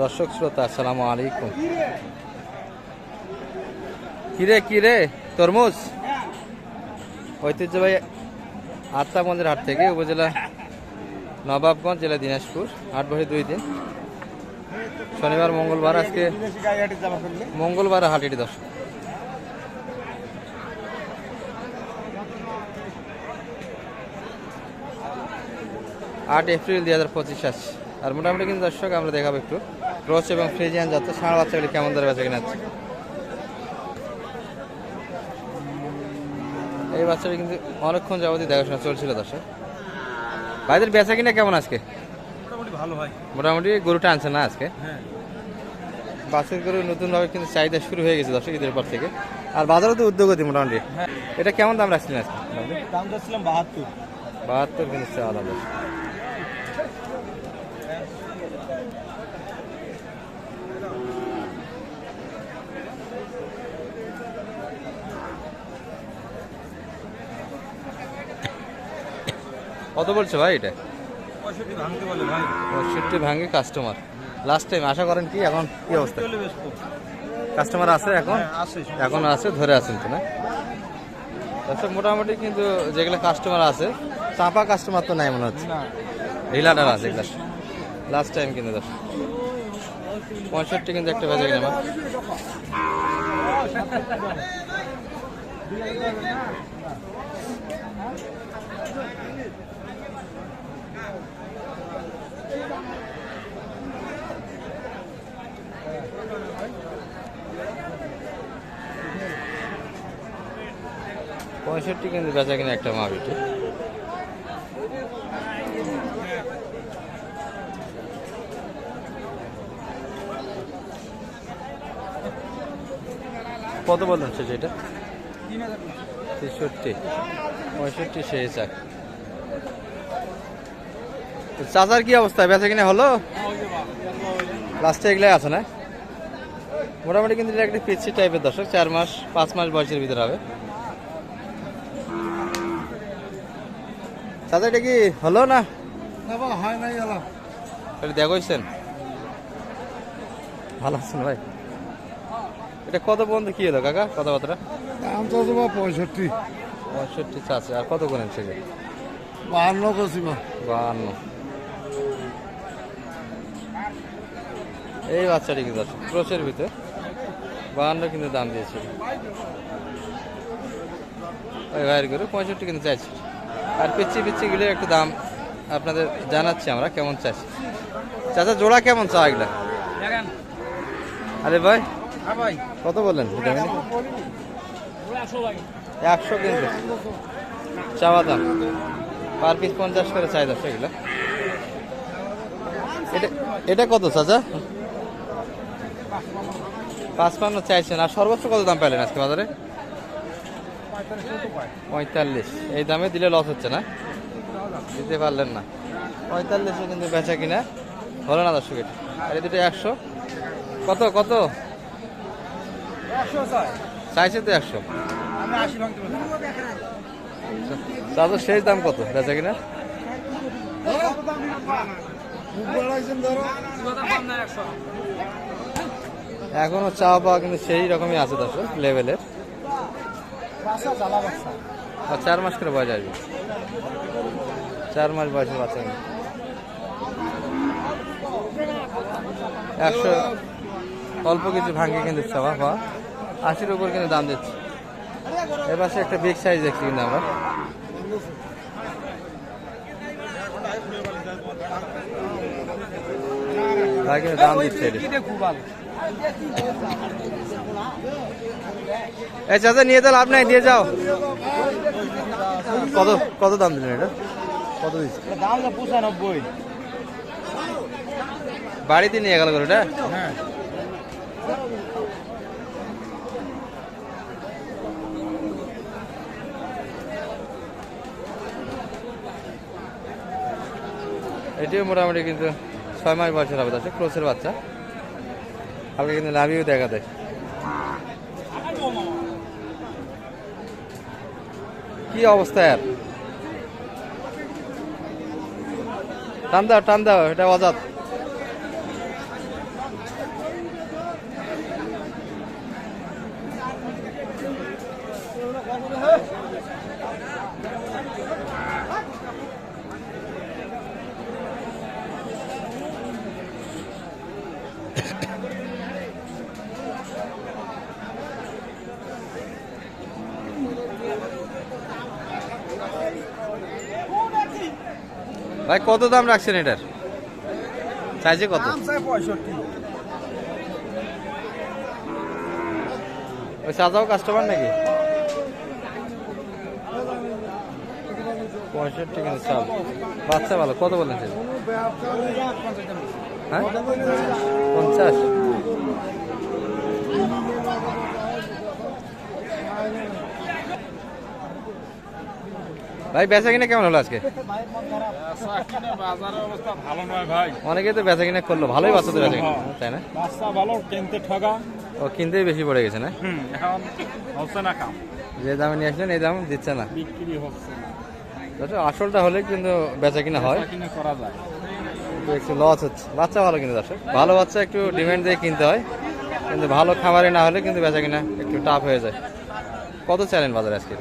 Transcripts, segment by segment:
দর্শক শ্রোতা, আসসালামু আলাইকুম। কিরে কিরে, তরমুজ? ঐতিহ্যবাহী আত্মাগঞ্জের হাট থেকে উপজেলা নবাবগঞ্জ, জেলা দিনাজপুর। হাট বসে দুই দিন। শনিবার, মঙ্গলবার, আজকে মঙ্গলবার হাট এটি দর্শক। আট এপ্রিল দুই হাজার পঁচিশ আসছে আর মোটামুটি কিন্তু দর্শক, আমরা দেখাবো একটু। রোচ এবং ফ্রিজিয়ান যাচ্ছে ষাঁড় বাচ্চাগুলি কেমন দরে বেচা কিনা আছে এই বাচ্চাটি কিন্তু অনেকক্ষণ যাবতীয় দেখাশোনা চলছিল দর্শক। ভাইদের বেচা কিনা কেমন আজকে? মোটামুটি ভালো ভাই। মোটামুটি গরুটা আনছে না আজকে? হ্যাঁ। বাসের গরু নতুনভাবে কিন্তু চাহিদা শুরু হয়ে গেছে দর্শক ঈদের পর থেকে। আর বাজারও তো উদ্যোগ উদ্যোগতি মোটামুটি। হ্যাঁ। এটা কেমন দাম রাখছিলেন আজকে? দাম যাচ্ছিলাম বাহাত্তর। বাহাত্তর কিন্তু চাওয়া দাম কত বলছো ভাই এটা? পঁয়ষট্টি ভাঙে কাস্টমার লাস্ট টাইম আশা করেন কি এখন কি অবস্থা? কাস্টমার আছে এখন? হ্যাঁ এখন আছে ধরে আছেন তো না? আচ্ছা মোটামুটি কিন্তু যেগুলো কাস্টমার আছে চাপা কাস্টমার তো নাই মনে হচ্ছে? না। ঢিলাটার আছে এগুলো লাস্ট টাইম কিন্তু দশ পঁয়ষট্টি কিন্তু একটা বেজে কিনা পঁয়ষট্টি কিন্তু বেচা কিনা একটা মা বিটি। কত বললেন সে যেটা তিন হাজার তেষট্টি। পঁয়ষট্টি সেই চাক। চাচার কি অবস্থা? বেচা কিনা হলো? লাস্টে এগুলাই আছে না? মোটামুটি কিন্তু এটা একটা পিচ্ছি টাইপের দর্শক চার মাস পাঁচ মাস বয়সের ভিতরে হবে। চাচা এটা কি হলো না? হয় নাই এলাম এটা দেখছেন ভালো আছেন ভাই। এটা কত পর্যন্ত কি হলো কাকা কথাবার্তা? দাম তো পঁয়ষট্টি। পঁয়ষট্টি চাচ্ছে আর কত করেন সেটা বাহান্ন করছি বাহান্ন। এই বাচ্চাটি কিন্তু আছে ক্রোচের ভিতরে? বাহান্ন কিন্তু দাম দিয়েছিল ওই ভাইয়ের করে পঁয়ষট্টি কিন্তু চাইছি। আর পিচ্ছি পিচ্ছিগুলো একটু দাম আপনাদের জানাচ্ছি আমরা কেমন চাইছি। চাচা জোড়া কেমন চা এগুলা? আরে ভাই হ্যাঁ ভাই। কত বললেন? একশো কিন্তু। চাওয়া দাম। পার পিস পঞ্চাশ করে চাই দশ এগুলো। এটা এটা কত চাচা? পাঁচপান্ন চাইছেন আর সর্বোচ্চ কত দাম পেলেন আজকে বাজারে পঁয়তাল্লিশ এই দামে দিলে লস হচ্ছে না দিতে পারলেন না পঁয়তাল্লিশে কিন্তু বেচা কিনা হলো না দর্শক এটা আর এই দুটো একশো কত কত একশো চাইছে তো একশো তাদের শেষ দাম কত বেচা কিনা এখনও চা পাওয়া কিন্তু সেই রকমই আছে দর্শক লেভেলের চার মাস করে বয়স আসবে। চার মাস বয়সের বাচ্চা। একশো, অল্প কিছু ভাঙে কিন্তু চাওয়া পাওয়া। আশির উপর কিন্তু দাম দিচ্ছে। এর পাশে একটা বিগ সাইজ দেখছি কিন্তু আমরা। কিন্তু দাম দিচ্ছে এই চাচা নিয়ে তো লাভ নাই দিয়ে যাও। কত কত দাম দিলেন এটা? কত দিচ্ছে দাম তো পঁচানব্বই। বাড়িতে নিয়ে গেল গরুটা? হ্যাঁ। এটিও মোটামুটি কিন্তু ছয় মাস বয়সের হবে দর্শক। ক্রোসের বাচ্চা। হালকা কিন্তু লাভিও দেখা দেয়। কি অবস্থা আর টান দাও টান দাও এটা অজাত। ভাই কত দাম রাখছেন এটার? চাইছে কত? ওই সাজাও কাস্টমার নাকি? পঁয়ষট্টি কিন্তু চাল। বাচ্চা ভালো কত বলেন হ্যাঁ? পঞ্চাশ? ভাই, বেচা কিনা কেমন হলো আজকে? অনেকে তো বেচা কিনা করল, ভালোই বাচ্চা তো বেচা তাই না? ভালো কিনতে ঠগা ও, কিনতেই বেশি পড়ে গেছে না? হচ্ছে না কাম যে দামে নিয়ে আসলেন, এই দাম দিচ্ছে না। বিক্রি হচ্ছে আসলটা হলে কিন্তু বেচা কিনা হয়। একটু লস হচ্ছে। বাচ্চা ভালো কিন্তু দর্শক। ভালো বাচ্চা একটু ডিমান্ড দিয়ে কিনতে হয়। কিন্তু ভালো খাবারে না হলে কিন্তু বেচা কিনা একটু টাফ হয়ে যায়। কত চাইলেন বাজারে আজকে?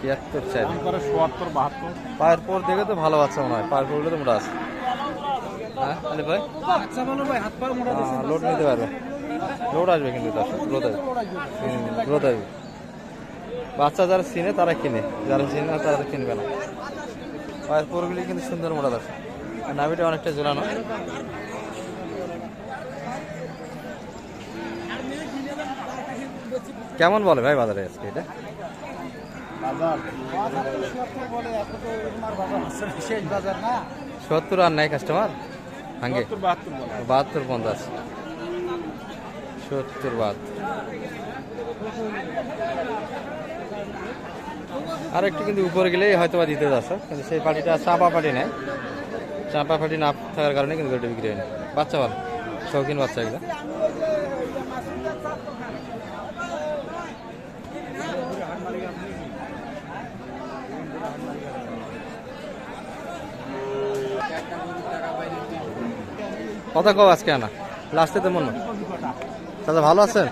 ছিয়াত্তর চাইলেন। দাম করে সোয়াত্তর বাহাত্তর। পায়ের পর দেখে তো ভালো বাচ্চা মনে হয়। পায়ের পরগুলো তো মোটা আছে। হ্যাঁ আলে ভাই? মোটা লোড নিতে পারবে। লোড আসবে কিন্তু দর্শক লোড আসবে। লোড আসবে। বাচ্চা যারা চিনে তারা কিনে। যারা চিনে না তারা তো কিনবে না। পায়ের পরগুলি কিন্তু সুন্দর মোটা আর নাভিটা অনেকটা ঝোলানো। কেমন বলে ভাই বাজারে আজকে এটা? সত্তর আর নাই কাস্টমার হাঙ্গে বাহাত্তর পঞ্চাশ। সত্তর বাহাত্তর। আর একটু কিন্তু উপরে গেলেই হয়তো বা দিতে যাচ্ছে কিন্তু সেই পার্টিটা চাপা পার্টি নেয় চাপা পার্টি না থাকার কারণে কিন্তু গরুটা বিক্রি হয়নি। বাচ্চা ভালো শৌখিন বাচ্চা একদম কথা কও আজকে আনা? লাস্টে তো মনে। দাদা ভালো আছেন?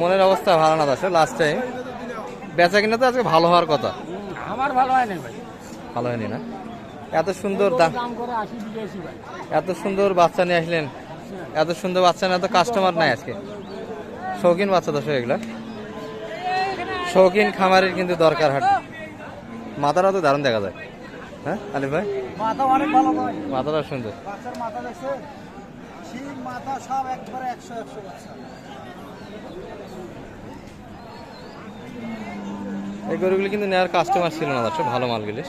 মনের অবস্থা ভালো না আছে লাস্ট টাইম বেচা কিনা তো আজকে ভালো হওয়ার কথা। আমার ভালো হয় না ভাই। ভালো হয়নি না? এত সুন্দর দাম এত সুন্দর বাচ্চা নিয়ে আসলেন। এত সুন্দর বাচ্চা না এত কাস্টমার নাই আজকে। শৌখিন বাচ্চা দর্শক এগুলো। শৌখিন খামারের কিন্তু দরকার হাঁটে। মাথাটা তো দারুণ দেখা যায়। হ্যাঁ আলিফ ভাই? মাথাটা সুন্দর। এই গরুগুলি কিন্তু নেওয়ার কাস্টমার ছিল না দর্শক ভালো মালগুলি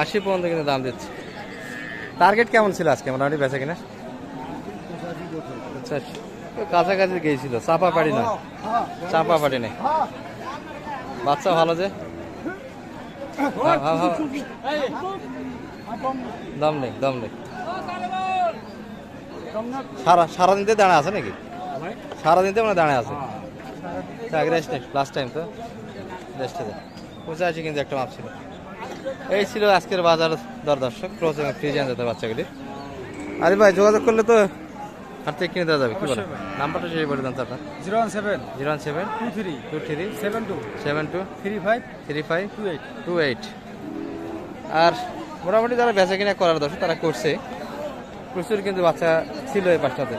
আশি পর্যন্ত কিন্তু দাম দিচ্ছে। টার্গেট কেমন ছিল আজকে? মোটামুটি বেচা কিনা? আচ্ছা কাছাকাছি গিয়েছিল চাপা পাড়ি না? চাপা পাড়ি নেই। বাচ্চা ভালো যে? হ্যাঁ, হ্যাঁ, হ্যাঁ। দম নেই দম নেই। সারা সারাদিনতে দাঁড়া আছে নাকি? সারাদিনতে মানে দাঁড়ায় আছে? রেস্ট নেই লাস্ট টাইম তো। রেস্টে দেয় পঁচাশি কিন্তু একটা মাপ ছিল। এই ছিল আজকের বাজার দর দর্শক। ক্রোচ এবং ফ্রিজ আনতে বাচ্চাগুলি। আরে ভাই যোগাযোগ করলে তো হাত থেকে কিনে দেওয়া যাবে কি বলেন? নাম্বারটা সেই বলে দেন তো আপনার। Zero one seven zero one seven two three two three seven two seven two three five three five two eight two eight. আর মোটামুটি যারা বেচা কিনা করার দর্শক তারা করছে। প্রচুর কিন্তু বাচ্চা ছিল এই পাঁচটাতে।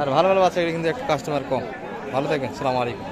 আর ভালো ভালো বাচ্চাগুলি কিন্তু একটু কাস্টমার কম। ভালো থাকবেন সালাম আলাইকুম।